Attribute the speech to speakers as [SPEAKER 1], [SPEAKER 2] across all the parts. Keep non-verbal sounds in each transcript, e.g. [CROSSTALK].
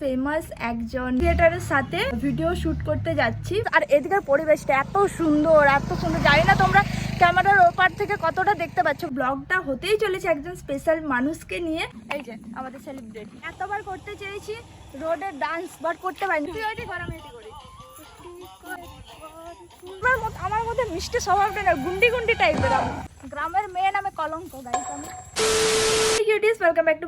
[SPEAKER 1] Famous একজন থিয়েটারের সাথে ভিডিও শুট করতে যাচ্ছি। আর এদিকের পরিবেশটা এত সুন্দর এত সুন্দর। জানি না তোমরা ক্যামেরার ওপার থেকে কতটা দেখতে পাচ্ছ। ব্লগটা হতেই চলেছে একজন স্পেশাল মানুষকে নিয়ে। এই যে, আমাদের সেলিব্রেটি এতবার করতে চেয়েছি রোডের ডান্স বাট করতে পারিনি। তুই করি। আমার মধ্যে মিষ্টি স্বভাবটা না গুন্ডি গুন্ডি টাইপের গ্রামের মেয়ে নামে কলঙ্ক আমি।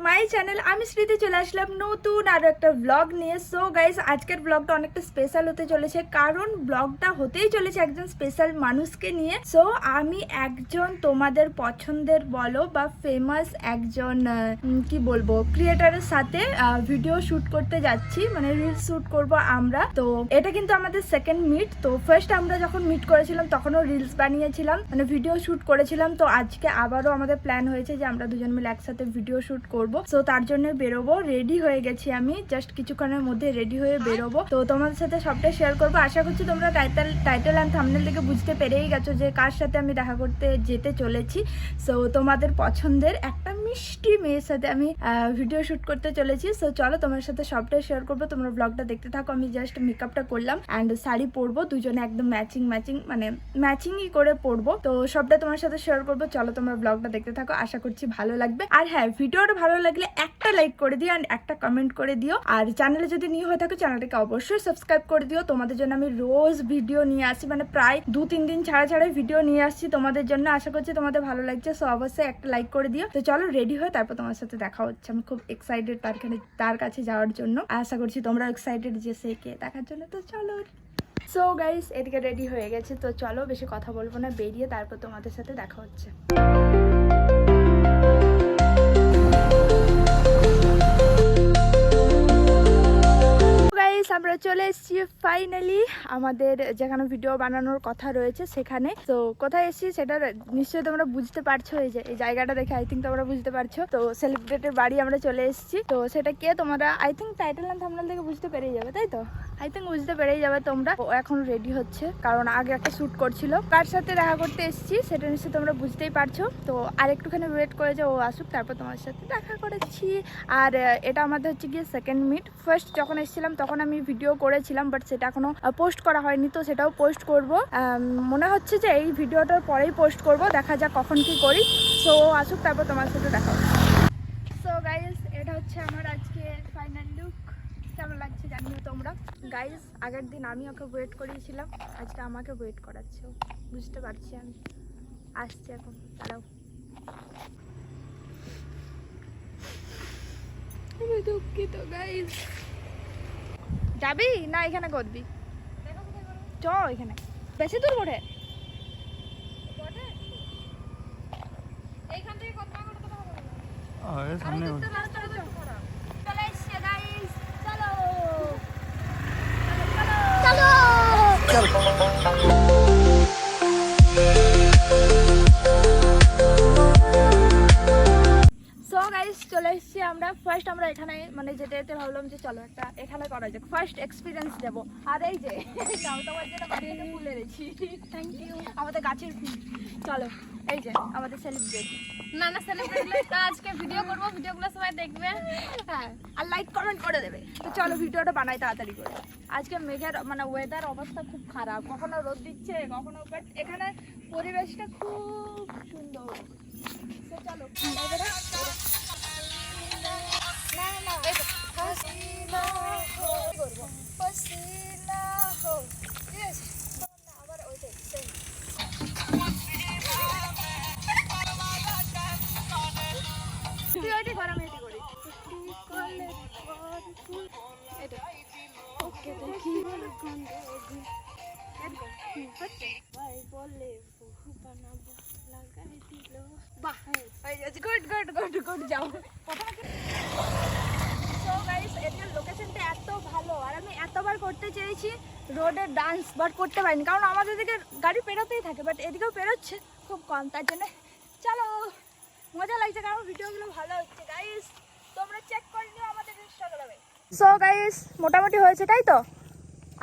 [SPEAKER 1] মাই চ্যানেল আমি স্মৃতি, চলে আসলাম নতুন আরও একটা ব্লগ নিয়ে। সো গাইস আজকের ব্লগটা অনেকটা স্পেশাল হতে চলেছে, কারণ ব্লগটা হতেই চলেছে একজন স্পেশাল মানুষকে নিয়ে। সো আমি একজন তোমাদের পছন্দের বলো বা ফেমাস একজন কি বলব ক্রিয়েটারের সাথে ভিডিও শুট করতে যাচ্ছি মানে রিল শুট করব আমরা। তো, এটা কিন্তু আমাদের সেকেন্ড মিট তো ফার্স্ট আমরা যখন মিট করেছিলাম, তখনও রিলস বানিয়েছিলাম মানে ভিডিও শুট করেছিলাম। তো আজকে আবারও আমাদের প্ল্যান হয়েছে যে আমরা দুজন মিলে একসাথে ভিডিও শুট করব। সো তার জন্য বেরোবো। রেডি হয়ে গেছি আমি। জাস্ট কিছুক্ষণের মধ্যে রেডি হয়ে বেরোবো। তো তোমাদের সাথে সবটা শেয়ার করব। আশা করছি তোমরা টাইটেল টাইটেল অ্যান্ড থামনেল থেকে বুঝতে পেরেই গেছো যে কার সাথে আমি দেখা করতে যেতে চলেছি। সো তোমাদের পছন্দের একটা মিষ্টি মেয়ের সাথে আমি ভিডিও শুট করতে চলেছি। সো চলো তোমার সাথে সবটাই শেয়ার করব। তোমরা ব্লগটা দেখতে থাকো। আমি জাস্ট মেকআপটা করলাম অ্যান্ড শাড়ি পরবো। দুজনে একদম ম্যাচিং ম্যাচিং মানে ম্যাচিংই করে পরবো। তো সবটা তোমার সাথে শেয়ার করব। চলো তোমরা ব্লগটা দেখতে থাকো। আশা করছি ভালো লাগবে। আর হ্যাঁ ভিডিওটা ভালো লাগলে একটা লাইক করে দিও অ্যান্ড একটা কমেন্ট করে দিও। আর চ্যানেলে যদি নিয়ে হয়ে থাকো চ্যানেলটাকে অবশ্যই সাবস্ক্রাইব করে দিও। তোমাদের জন্য আমি রোজ ভিডিও নিয়ে আসি। মানে প্রায় দু তিন দিন ছাড়া ছাড়া ভিডিও নিয়ে আসছি তোমাদের জন্য। আশা করছি তোমাদের ভালো লাগছে। সো অবশ্যই একটা লাইক করে দিও। তো চলো রেডি হয়ে তারপর তোমার সাথে দেখা হচ্ছে। আমি খুব এক্সাইটেড তার কাছে তার কাছে যাওয়ার জন্য। আশা করছি তোমরা এক্সাইটেড যে সে কে দেখার জন্য। তো চলো। সো গাইস এদিকে রেডি হয়ে গেছে। তো চলো, বেশি কথা বলব না। বেরিয়ে তারপর তোমাদের সাথে দেখা হচ্ছে। চলে এসেছি ফাইনালি আমাদের যেখানে ভিডিও বানানোর কথা রয়েছে সেখানে। তো কোথায় এসেছি সেটা নিশ্চয়ই তোমরা বুঝতে পারছ, এই যে, এই জায়গাটা দেখে আই থিঙ্ক তোমরা বুঝতে পারছ। তো সেলিব্রেটের বাড়ি আমরা চলে এসেছি। তো সেটা কে? তোমরা আই থিঙ্ক টাইটেল অ্যান্ড থেকে বুঝতে পেরে যাবে, তাই তো? আই থিঙ্ক বুঝতে পেরেই যাবে তোমরা। ও এখন রেডি হচ্ছে, কারণ আগে একটা শ্যুট করছিল। কার সাথে দেখা করতে এসেছি, সেটা নিশ্চয়ই তোমরা বুঝতেই পারছ। তো আর একটুখানি ওয়েট করে যে ও আসুক, তারপর তোমার সাথে দেখা করেছি। আর এটা আমাদের হচ্ছে গিয়ে সেকেন্ড মিট ফার্স্ট যখন এসেছিলাম, তখন আমি ভিডিও করেছিলাম বাট সেটা এখনও পোস্ট করা হয়নি, তো সেটাও পোস্ট করব। মনে হচ্ছে যে এই ভিডিওটার পরেই পোস্ট করব, দেখা যাক কখন কি করি। সো আসুক, তারপর তোমার সাথে দেখা সো গাইস এটা হচ্ছে আমার আজকে ফাইনাল লুক কেমন লাগছে জানিও তোমরা। গাইস আগের দিন আমি ওকে ওয়েট করিয়েছিলাম আজকে আমাকে ওয়েট করাচ্ছে বুঝতে পারছি আমি। আসছে এখন দাঁড়াও। আমি দুঃখিত গাইস যাবি না এখানে করবি চ এখানে। বেশি দূর করে
[SPEAKER 2] আরে সামনে
[SPEAKER 1] そう。ফার্স্ট আমরা এখানে মানে যেতে যেতে ভাবলাম যে চলো একটা এখানে করা যাক। ফার্স্ট এক্সপিরিয়েন্স দেব। আর এই যে তোমার জন্য বাড়ি ফুল এনেছি। থ্যাংক ইউ আমাদের গাছের ফুল। চলো এই যে আমাদের সেলিব্রেট
[SPEAKER 3] না না সেলিব্রিটি আজকে ভিডিও করব ভিডিওগুলো সবাই দেখবে।
[SPEAKER 1] হ্যাঁ আর লাইক কমেন্ট করে দেবে। তো চলো ভিডিওটা বানাই তাড়াতাড়ি করে। আজকে মেঘের মানে ওয়েদার অবস্থা খুব খারাপ। কখনো রোদ দিচ্ছে কখনো বাট এখানে পরিবেশটা খুব সুন্দর। তো চলো বাহ গুড গুড গুড গুড যাও। সো গাইস এটার লোকেশনটা এত ভালো। আর আমি এতবার করতে চেয়েছি, রোডে ডান্স বাট করতে পারিনি। কারণ আমাদের দিকে গাড়ি পেরোতেই থাকে বাট এদিকেও পেরোচ্ছে খুব কম, তার জন্য চলো, মজা লাগছে কারণ ভিডিওগুলো ভালো হচ্ছে। গাইস তোমরা চেক করে নিও আমাদের ইনস্টাগ্রামে সো গাইস মোটামুটি হয়েছে, তাই তো?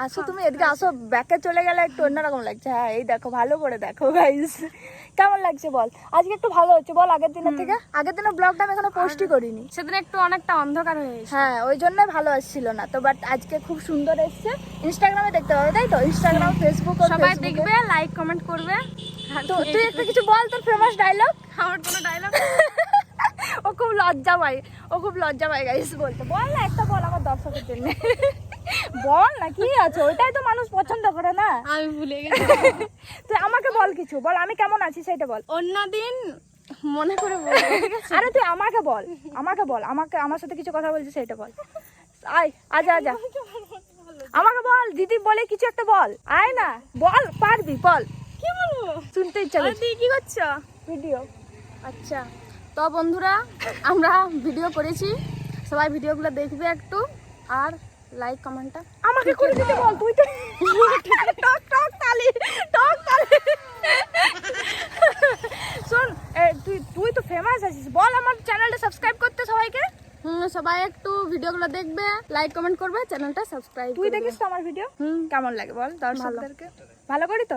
[SPEAKER 1] আসো তুমি এদিকে আসো ব্যাকে চলে গেলে একটু অন্যরকম লাগছে। হ্যাঁ এই দেখো ভালো করে দেখো গাইস কেমন লাগছে বল? আজকে একটু ভালো হচ্ছে বল আগের দিনের থেকে? আগের দিনের ব্লগটা আমি এখনও পোস্টই করিনি।
[SPEAKER 3] সেদিন একটু অনেকটা অন্ধকার হয়ে
[SPEAKER 1] হ্যাঁ ওই জন্য ভালো আসছিল না। তো বাট আজকে খুব সুন্দর এসছে। ইনস্টাগ্রামে দেখতে পাবে তাই তো? ইনস্টাগ্রাম ফেসবুক
[SPEAKER 3] সবাই দেখবে লাইক কমেন্ট করবে।
[SPEAKER 1] তো তুই একটা কিছু বল তোর ফেমাস ডায়লগ
[SPEAKER 3] আমার কোনো ডায়লগ [LAUGHS]
[SPEAKER 1] ও খুব লজ্জা পায় ও খুব লজ্জা পায় গাইস বলতে। বল না একটা বল আমার দর্শকের জন্য। বল না কি আছে? ওইটাই তো মানুষ পছন্দ করে না।
[SPEAKER 3] আমি ভুলে গেছি।
[SPEAKER 1] তুই আমাকে বল কিছু বল আমি কেমন আছি সেটা বল।
[SPEAKER 3] অন্যদিন মনে করে আছে?
[SPEAKER 1] আরে তুই আমাকে বল আমাকে বল আমাকে আমার সাথে কিছু কথা বলছিস সেটা বল। আয় আজা আজা আমাকে বল দিদি বলে কিছু একটা বল। আয় না বল পারবি বল।
[SPEAKER 3] কি বলব?
[SPEAKER 1] শুনতে ইচ্ছা করছে।
[SPEAKER 3] তুই কি করছ?
[SPEAKER 1] ভিডিও।
[SPEAKER 3] আচ্ছা তো বন্ধুরা আমরা ভিডিও করেছি। সবাই ভিডিওগুলো দেখবে একটু আর লাইক কমেন্টটা
[SPEAKER 1] আমাকে করে দিতে বল তুই তো টক টক তালি টক তালি। শোন এ, তুই তুই তো ফেমাস আছিস বল আমার চ্যানেলটা সাবস্ক্রাইব করতে সবাইকে।
[SPEAKER 3] হুম সবাই একটু ভিডিওগুলো দেখবে লাইক কমেন্ট করবে চ্যানেলটা সাবস্ক্রাইব
[SPEAKER 1] তুই দেখিস তো আমার ভিডিও
[SPEAKER 3] হুম।
[SPEAKER 1] কেমন লাগে বল দর্শকদেরকে? ভালো। করি তো?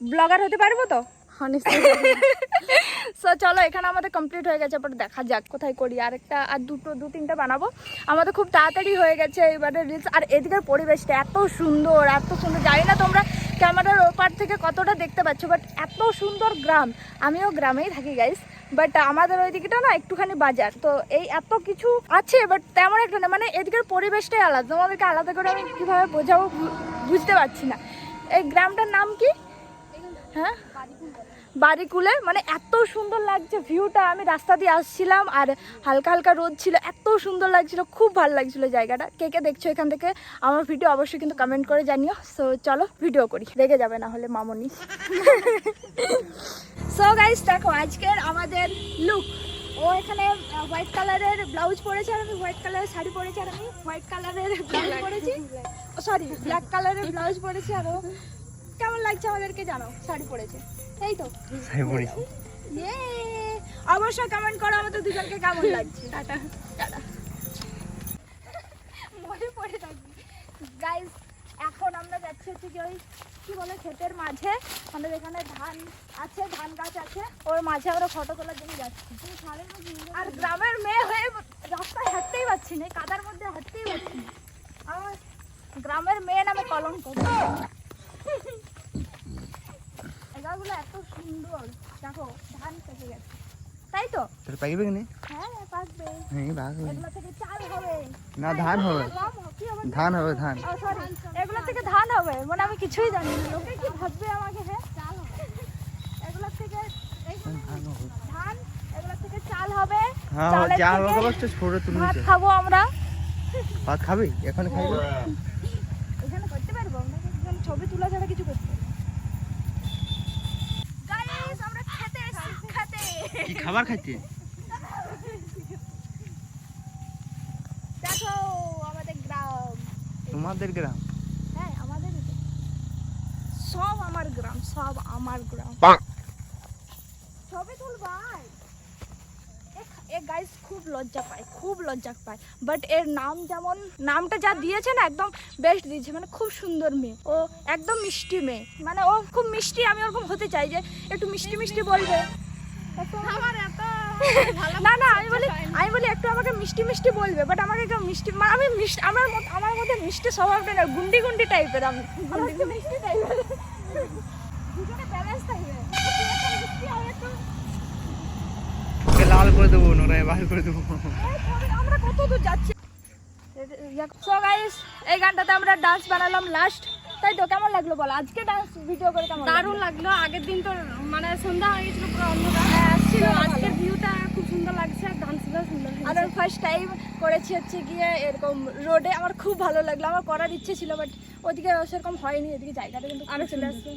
[SPEAKER 1] ব্লগার হতে পারব তো?
[SPEAKER 3] হ্যাঁ। [LAUGHS]
[SPEAKER 1] সো চলো এখানে আমাদের কমপ্লিট হয়ে গেছে এবার দেখা যাক কোথায় করি। আর একটা আর দুটো দু তিনটা বানাবো। আমাদের খুব তাড়াতাড়ি হয়ে গেছে এবারে রিলস আর এদিকের পরিবেশটা এত সুন্দর এত সুন্দর। জানি না তোমরা ক্যামেরার ওপার থেকে কতটা দেখতে পাচ্ছ বাট এত সুন্দর গ্রাম। আমিও গ্রামেই থাকি গাইস বাট আমাদের ওই দিকটা না একটুখানি বাজার। তো এই এত কিছু আছে বাট তেমন একটা না। মানে এদিকের পরিবেশটাই আলাদা। তোমাদেরকে আলাদা করে আমি কীভাবে বোঝাবো বুঝতে পারছি না। এই গ্রামটার নাম কি? হ্যাঁ? বাড়িকুলে মানে এত সুন্দর লাগছে ভিউটা। আমি রাস্তা দিয়ে আসছিলাম আর হালকা হালকা রোদ ছিল, এত সুন্দর লাগছিল, খুব ভালো লাগছিল জায়গাটা। কে কে দেখছ এখান থেকে, আমার ভিডিও অবশ্যই কিন্তু কমেন্ট করে জানিও। সো চলো ভিডিও করি। রেগে যাবে না হলে মামনি। সো গাইস দেখো, আজকের আমাদের লুক ও এখানে হোয়াইট কালারের ব্লাউজ পরেছে আর আমি হোয়াইট কালারের শাড়ি পরেছি আর আমি হোয়াইট কালারের ব্লাউজ পরেছি। সরি ব্ল্যাক কালারের ব্লাউজ পরেছি আর ও। কেমন লাগছে আমাদেরকে জানো শাড়ি পরেছে। এই তো। ইয়ে অবশ্যই কমেন্ট করো আমাদের দুজনকে কেমন লাগছে। টাটা। টাটা। মনে পড়ে থাকবে গাইস এখন আমরা যাচ্ছি হচ্ছে কি ওই কি বলে ক্ষেতের মাঝে। আমাদের এখানে ধান আছে ধান গাছ আছে। ওর মাঝে আমরা ফটো তোলার জন্য যাচ্ছি। আর গ্রামের মেয়ে হয়ে রাস্তায় হাঁটতেই পারছি না কাদার মধ্যে হাঁটতেই পারছি না। আমার গ্রামের মেয়ে নামে কলঙ্ক। এগাগুলো এত সুন্দর। দেখো ধান পেকে গেছে। তাই তো?
[SPEAKER 2] কি
[SPEAKER 1] হ্যাঁ পাকবে।
[SPEAKER 2] হ্যাঁ
[SPEAKER 1] এগুলো থেকে চাল হবে।
[SPEAKER 2] না ধান হবে। ধান হবে ধান।
[SPEAKER 1] এগুলো থেকে ধান হবে? মানে আমি কিছুই জানি না। লোকে কি ভাববে আমাকে হ্যাঁ? চাল হবে। এগুলো থেকে
[SPEAKER 2] ধান হবে।
[SPEAKER 1] ধান এগুলো থেকে চাল হবে।
[SPEAKER 2] হ্যাঁ ছোট তুমি
[SPEAKER 1] ভাত খাব আমরা।
[SPEAKER 2] ভাত খাবি? এখন
[SPEAKER 1] এখানে করতে পারব? আমরা ছবি তোলা ছাড়া কিছু করতে পারব গাইস আমরা খেতে এসেছি খেতে
[SPEAKER 2] কি খাবার খাইতে?
[SPEAKER 1] দেখো আমাদের গ্রাম।
[SPEAKER 2] তোমাদের গ্রাম?
[SPEAKER 1] হ্যাঁ আমাদের সব আমার গ্রাম সব আমার গ্রাম। ছবি তুল ভাই। এ গাইস খুব লজ্জা পায় খুব লজ্জা পায়। বাট এর নাম যেমন নামটা যা দিয়েছে না একদম বেস্ট দিয়েছে। মানে খুব সুন্দর মেয়ে। ও একদম মিষ্টি মেয়ে। মানে ও খুব মিষ্টি আমি ওরকম হতে চাই যে একটু মিষ্টি মিষ্টি বলবে। না না আমি বলি আমি বলি একটু আমাকে মিষ্টি মিষ্টি বলবে বাট আমাকে কেউ মিষ্টি মানে আমি মিষ্টি আমার মত- আমার মধ্যে মিষ্টি স্বভাবটা না গুন্ডি গুন্ডি টাইপের আমি। মিষ্টি টাইপের
[SPEAKER 2] লাল করে দেবো নোরায় বাল করে দেবো।
[SPEAKER 1] আমরা কত দূর যাচ্ছি? সো গাইস এই গানটাতে আমরা ডান্স বানালাম লাস্ট তাই তো কেমন লাগল বল? আজকে ডান্স ভিডিও করে কেমন
[SPEAKER 3] দারুণ লাগল। আগের দিন তো মানে সন্ধ্যা হয়ে গেছিল পুরো অন্ধকার। আজকের ভিউটা খুব সুন্দর লাগছে আর ডান্সগুলো সুন্দর
[SPEAKER 1] আর। ফার্স্ট টাইম করেছি হচ্ছে গিয়ে এরকম রোডে আমার খুব ভালো লাগল আমার করার ইচ্ছে ছিল বাট ওদিকে সেরকম হয়নি এদিকে জায়গাটা কিন্তু চলে আসবে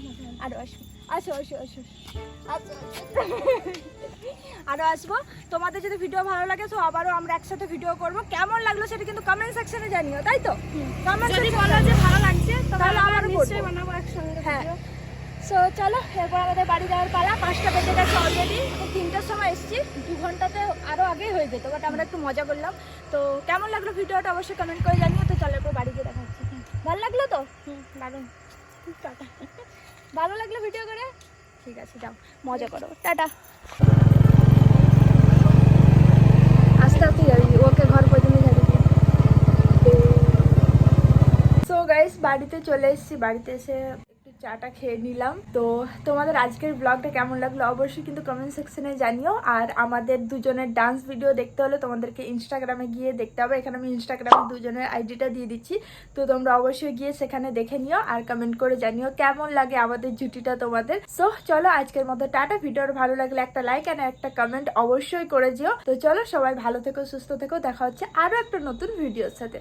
[SPEAKER 1] আরও আসব আসো আসো আসো। আচ্ছা আরও আসব। তোমাদের যদি ভিডিও ভালো লাগে তো আবারও আমরা একসাথে ভিডিও করব। কেমন লাগল সেটা কিন্তু কমেন্ট সেকশনে জানিও তাই তো? কমেন্ট
[SPEAKER 3] যদি বলো যে ভালো লাগছে
[SPEAKER 1] তাহলে
[SPEAKER 3] আমরা
[SPEAKER 1] আবার
[SPEAKER 3] নিশ্চয়ই বানাবো একসঙ্গে
[SPEAKER 1] হ্যাঁ। সো চলো এরপর আমাদের বাড়ি যাওয়ার পালা। পাঁচটা বেজে গেছে অলরেডি তিনটার সময় এসেছি। দু ঘন্টাতে আরও আগেই হয়ে যেত বাট আমরা একটু মজা করলাম। তো কেমন লাগল ভিডিওটা অবশ্যই কমেন্ট করে জানিও। তো চলো এরপর বাড়ি গিয়ে দেখা হচ্ছে ভালো লাগল তো?
[SPEAKER 3] হুম, দারুণ।
[SPEAKER 1] টাটা। ভালো লাগল ভিডিও করে? ঠিক আছে যাও। মজা করো। টাটা। আস্তে আস্তে ওকে ঘর সো গাইস বাড়িতে চলে এসেছি। বাড়িতে এসে চাটা খেয়ে নিলাম। তো তোমাদের আজকের ব্লগটা কেমন লাগল অবশ্যই কিন্তু কমেন্ট সেকশনে জানিও। আর আমাদের দুজনের ডান্স ভিডিও দেখতে হলে তোমাদেরকে ইনস্টাগ্রামে গিয়ে দেখতে হবে। এখানে আমি ইনস্টাগ্রামে দুজনের আইডিটা দিয়ে দিচ্ছি। তো তোমরা অবশ্যই গিয়ে সেখানে দেখে নিও আর কমেন্ট করে জানিও কেমন লাগে আমাদের জুটিটা তোমাদের। সো চলো আজকের মতো টাটা। ভিডিওর ভালো লাগলে একটা লাইক আর একটা কমেন্ট অবশ্যই করে যেও। তো চলো সবাই ভালো থেকো, সুস্থ থেকো। দেখা হচ্ছে আরও একটা নতুন ভিডিওর সাথে।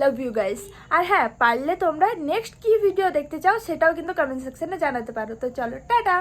[SPEAKER 1] লাভ ইউ গাইস আর হ্যাঁ পারলে তোমরা নেক্সট কি ভিডিও দেখতে চাও সেটাও কিন্তু কমেন্ট সেকশনে জানাতে পারো। তো চলো, টাটা!